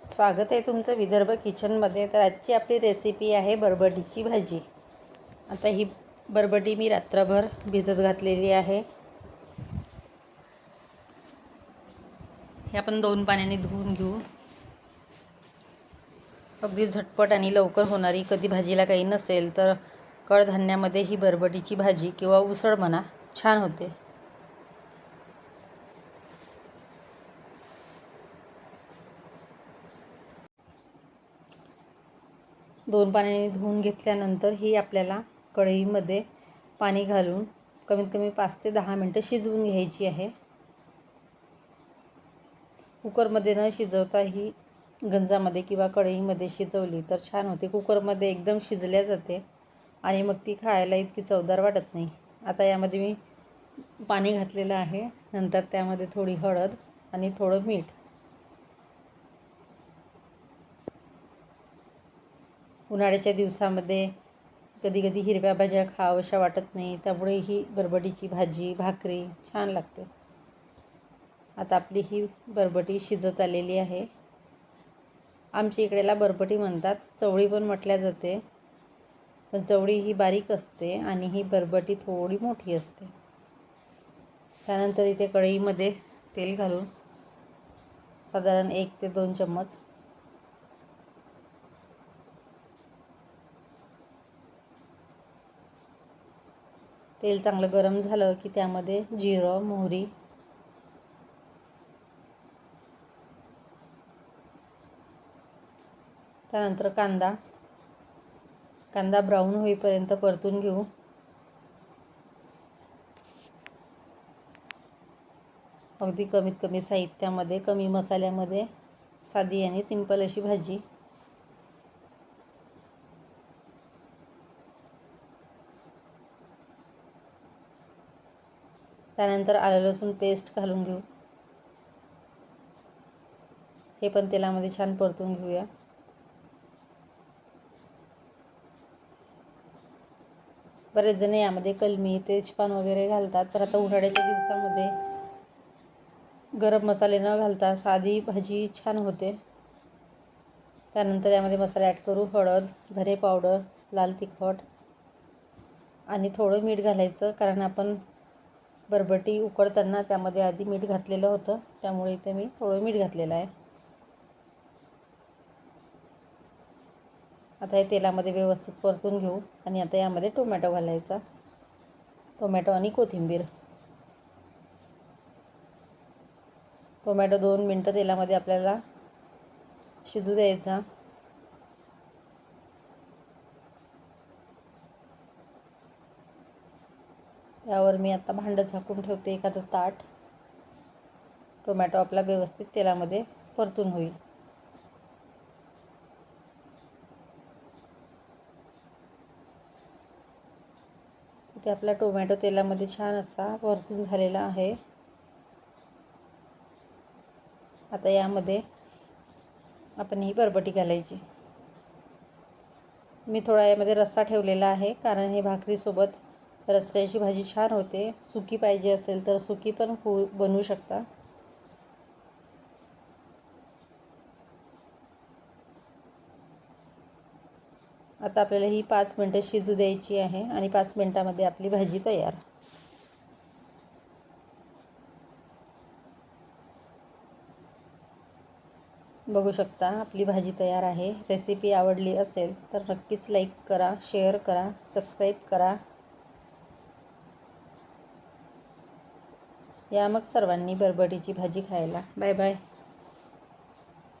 स्वागत आहे तुमचं विदर्भ किचनमध्ये. तर आजची आपली रेसिपी आहे बरबटीची भाजी. आता ही बरबटी मी रात्रभर भिजत घातलेली आहे. हे आपण दोन पाण्याने धुवून घेऊ. अगदी झटपट आणि लवकर होणारी कधी भाजीला काही नसेल तर कडधान्यामध्ये ही बरबटीची भाजी किंवा उसळ म्हणा छान होते. दोन पाण्याने धुवून घेतल्यानंतर ही आपल्याला कढईमध्ये पाणी घालून कमीत कमी पाच ते दहा मिनटं शिजवून घ्यायची आहे. कुकरमध्ये न शिजवता ही गंजामध्ये किंवा कढईमध्ये शिजवली तर छान होते. कुकरमध्ये एकदम शिजल्या जाते आणि मग ती खायला इतकी चवदार वाटत नाही. आता यामध्ये मी पाणी घातलेलं आहे. नंतर त्यामध्ये थोडी हळद आणि थोडं मीठ उन्हाळ्याच्या दिवसामध्ये कधी कधी हिरव्या भाज्या खावशा वाटत नाही. त्यामुळे ही बरबटीची भाजी भाकरी छान लागते. आता आपली ही बरबटी शिजत आलेली आहे. आमच्या इकडेला बरबटी म्हणतात. चवळी पण म्हटल्या जाते. पण चवळी ही बारीक असते आणि ही बरबटी थोडी मोठी असते. त्यानंतर इथे कढईमध्ये तेल घालून साधारण एक ते दोन चम्मच तेल चांगलं गरम झालं की त्यामध्ये जिरं मोहरी. त्यानंतर कांदा. कांदा ब्राऊन होईपर्यंत परतून घेऊ. अगदी कमीत कमी साहित्यामध्ये कमी मसाल्यामध्ये साधी आणि सिंपल अशी भाजी. त्यानंतर आलं लसूण पेस्ट घालून घेऊ. हे पण तेलामध्ये छान परतून घेऊया. बरेच जण यामध्ये कलमी तेजपान वगैरे घालतात. तर आता उन्हाळ्याच्या दिवसामध्ये गरम मसाले न घालता साधी भाजी छान होते. त्यानंतर यामध्ये मसाले ॲड करू हळद धने पावडर लाल तिखट आणि थोडं मीठ घालायचं कारण आपण बरबटी उकडताना त्यामध्ये आधी मीठ घातलेलं होतं. त्यामुळे इथे मी थोडं मीठ घातलेलं आहे. आता हे तेलामध्ये व्यवस्थित परतून घेऊ आणि आता यामध्ये टोमॅटो घालायचा. टोमॅटो आणि कोथिंबीर. टोमॅटो दोन मिनटं तेलामध्ये आपल्याला शिजू द्यायचा. यावर मी आता भांडं झाकून ठेवते एखादं ताट. टोमॅटो आपला व्यवस्थित तेलामध्ये परतून होईल. इथे आपला टोमॅटो तेलामध्ये छान असा परतून झालेला आहे. आता यामध्ये आपण ही बरबटी घालायची. मी थोडा यामध्ये रस्सा ठेवलेला आहे कारण हे भाकरीसोबत रस्स्याची भाजी छान होते. सुकी पाहिजे असेल तर सुकी पण हो बनवू शकता. आता आपल्याला ही पाच मिनटं शिजू द्यायची आहे आणि पाच मिनटामध्ये आपली भाजी तयार. बघू शकता आपली भाजी तयार आहे. रेसिपी आवडली असेल तर नक्कीच लाईक करा शेअर करा सबस्क्राईब करा. या मग सर्वांनी बरबटीची भाजी खायला. Bye bye.